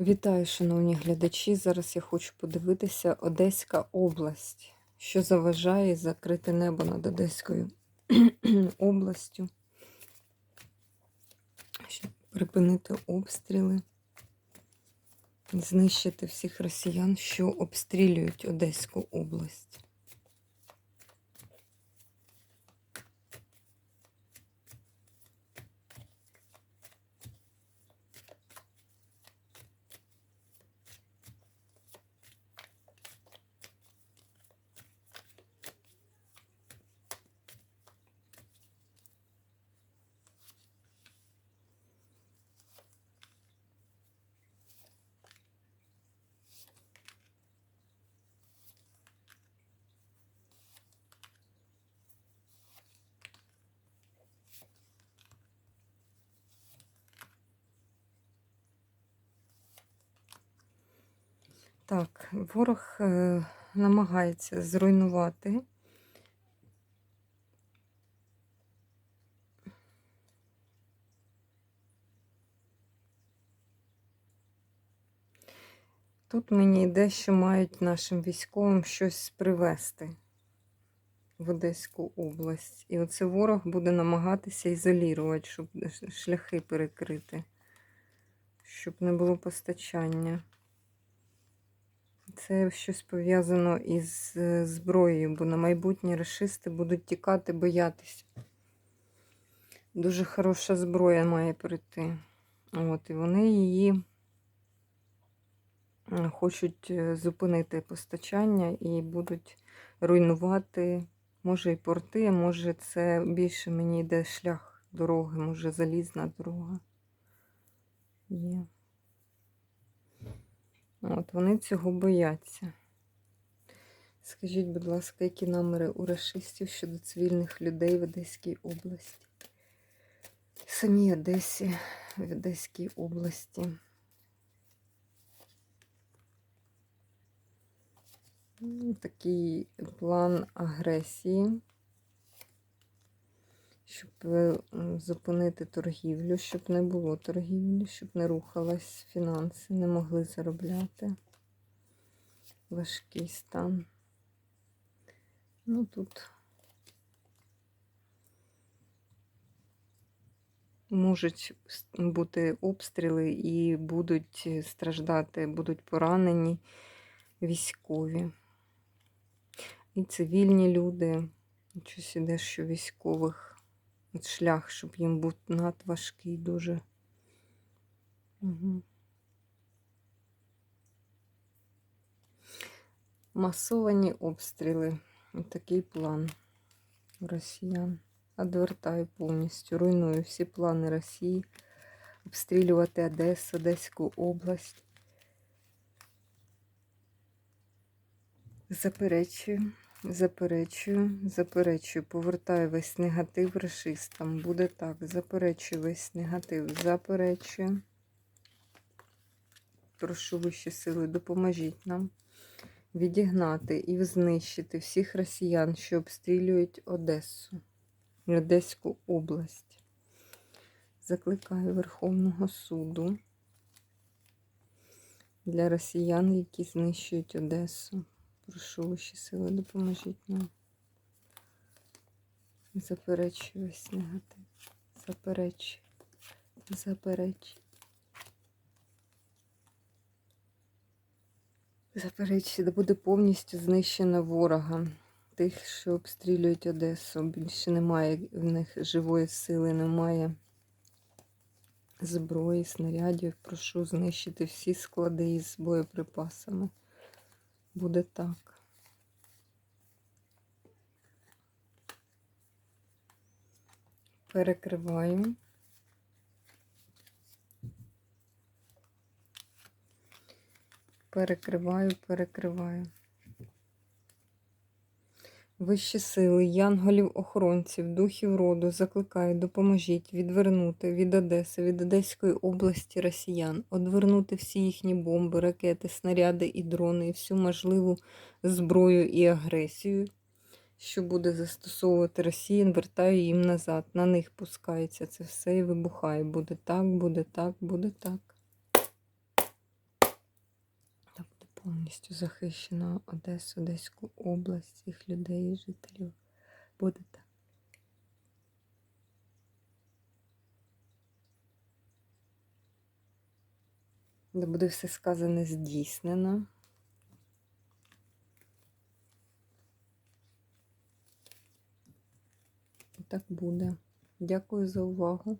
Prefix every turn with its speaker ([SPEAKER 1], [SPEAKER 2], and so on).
[SPEAKER 1] Вітаю, шановні глядачі. Зараз я хочу подивитися Одеська область, що заважає закрити небо над Одеською областю, щоб припинити обстріли, знищити всіх росіян, що обстрілюють Одеську область. Так, ворог е, намагається зруйнувати. Тут мені йде, що мають нашим військовим щось привезти в Одеську область. І оце ворог буде намагатися ізолірувати, щоб шляхи перекрити, щоб не було постачання. Це щось пов'язано із е, зброєю, бо на майбутнє расисти будуть тікати, боятися. Дуже хороша зброя має прийти. От, І вони її е, хочуть е, зупинити постачання і будуть руйнувати, може і порти, може це більше мені йде шлях дороги, може залізна дорога є. От Вони цього бояться. Скажіть, будь ласка, які наміри у расистів щодо цивільних людей в Одеській області? Самій Одесі, в Одеській області. Такий план агресії щоб е, зупинити торгівлю, щоб не було торгівлі, щоб не рухалась фінанси, не могли заробляти. Важкий стан. Ну тут можуть бути обстріли і будуть страждати, будуть поранені військові. І цивільні люди. Щось іде, що військових От шлях, щоб їм був надважкий дуже. Угу. Масовані обстріли. Такий план росіян. Одвертаю повністю. Руйную всі плани Росії. Обстрілювати Одесу, Одеську область. Заперечую. Заперечую, заперечую, повертаю весь негатив решистам. Буде так. Заперечую весь негатив. Заперечую. Прошу вищі сили, допоможіть нам відігнати і знищити всіх росіян, що обстрілюють Одесу, Одеську область. Закликаю Верховного суду для росіян, які знищують Одесу. Прошу ваші сили, допоможіть нам. Заперечую весь негатив. Заперечую. Заперечую. Заперечую, де буде повністю знищена ворога. Тих, що обстрілюють Одесу. Більше немає в них живої сили, немає зброї, снарядів. Прошу знищити всі склади із боєприпасами буде так. Перекриваємо. Перекриваю, перекриваю. Вищі сили, янголів-охоронців, духів роду закликаю, допоможіть відвернути від Одеси, від Одеської області росіян, одвернути всі їхні бомби, ракети, снаряди і дрони, і всю можливу зброю і агресію, що буде застосовувати Росія, вертаю їм назад. На них пускається це все і вибухає. Буде так, буде так, буде так. Повністю захищено Одесу, Одеську область, всіх людей жителів. Буде так. Де буде все сказане здійснено. І так буде. Дякую за увагу.